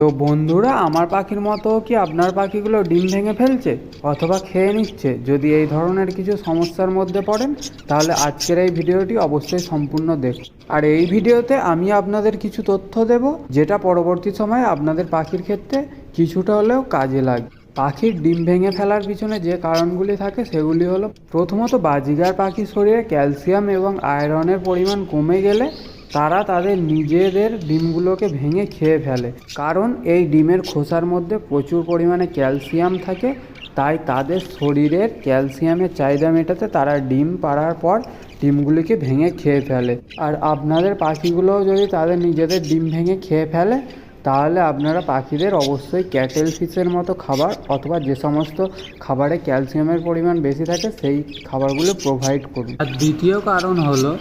তো বন্ধুরা, আমার পাখির মতো কি আপনার পাখিগুলো ডিম ভেঙে ফেলছে অথবা খেয়ে নিচ্ছে? যদি এই ধরনের কিছু সমস্যার মধ্যে পড়েন, তাহলে আজকের এই ভিডিওটি অবশ্যই সম্পূর্ণ দেখুন। আর এই ভিডিওতে আমি আপনাদের কিছু তথ্য দেব, যেটা পরবর্তী সময়ে আপনাদের পাখির ক্ষেত্রে কিছুটা হলেও কাজে লাগবে। পাখির ডিম ভেঙে ফেলার পিছনে যে কারণগুলি থাকে সেগুলি হলো প্রথমত বাজিগার পাখির শরীরে ক্যালসিয়াম এবং আয়রনের পরিমাণ কমে গেলে তারা তাদের নিজেদের ডিমগুলোকে ভেঙে খেয়ে ফেলে। কারণ এই ডিমের খোসার মধ্যে প্রচুর পরিমাণে ক্যালসিয়াম থাকে, তাই তাদের শরীরের ক্যালসিয়ামের চাহিদা মেটাতে তারা ডিম পাড়ার পর ডিমগুলিকে ভেঙে খেয়ে ফেলে। আর আপনাদের পাখিগুলোও যদি তাদের নিজেদের ডিম ভেঙে খেয়ে ফেলে তাহলে আপনারা পাখিদের অবশ্যই ক্যাটেল ফিশের মতো খাবার অথবা যে সমস্ত খাবারে ক্যালসিয়ামের পরিমাণ বেশি থাকে সেই খাবারগুলো প্রোভাইড করুন। আর দ্বিতীয় কারণ হলো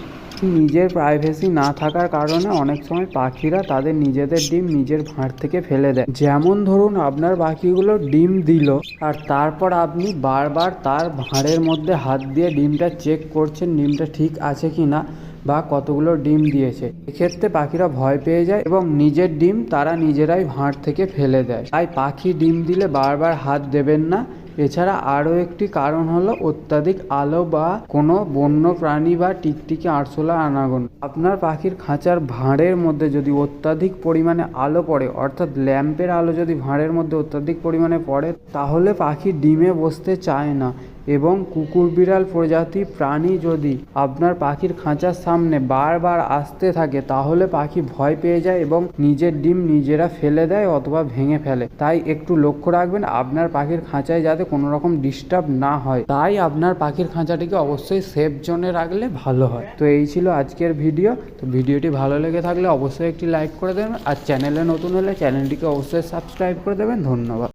নিজের প্রাইভেসি না থাকার কারণে অনেক সময় পাখিরা তাদের নিজেদের ডিম নিজের ভাঁড় থেকে ফেলে দেয়। যেমন ধরুন আপনার পাখিগুলো ডিম দিল আর তারপর আপনি বারবার তার ভাঁড়ের মধ্যে হাত দিয়ে ডিমটা চেক করছেন ডিমটা ঠিক আছে কি না বা কতগুলো ডিম দিয়েছে। এক্ষেত্রে পাখিরা ভয় পেয়ে যায় এবং নিজের ডিম তারা নিজেরাই ভাঁড় থেকে ফেলে দেয়। তাই পাখি ডিম দিলে বারবার হাত দেবেন না। এছাড়া আরও একটি কারণ হলো অত্যাধিক আলো বা কোনো বন্য প্রাণী বা টিকটিকি আরশোলা আনাগোন। আপনার পাখির খাঁচার ভাঁড়ের মধ্যে যদি অত্যাধিক পরিমাণে আলো পড়ে, অর্থাৎ ল্যাম্পের আলো যদি ভাঁড়ের মধ্যে অত্যাধিক পরিমাণে পড়ে, তাহলে পাখি ডিমে বসতে চায় না। এবং কুকুর বিড়াল প্রজাতি প্রাণী যদি আপনার পাখির খাঁচার সামনে বারবার আসতে থাকে, তাহলে পাখি ভয় পেয়ে যায় এবং নিজের ডিম নিজেরা ফেলে দেয় অথবা ভেঙে ফেলে। তাই একটু লক্ষ্য রাখবেন, আপনার পাখির খাঁচায় যাতে কোনো রকম ডিস্টার্ব না হয়। তাই আপনার পাখির খাঁচাটিকে অবশ্যই সেফ জোনে রাখলে ভালো হয়। তো এই ছিল আজকের ভিডিও তো ভিডিওটি ভালো লেগে থাকলে অবশ্যই একটি লাইক করে দেবেন। আর চ্যানেলে নতুন হলে চ্যানেলটিকে অবশ্যই সাবস্ক্রাইব করে দেবেন। ধন্যবাদ।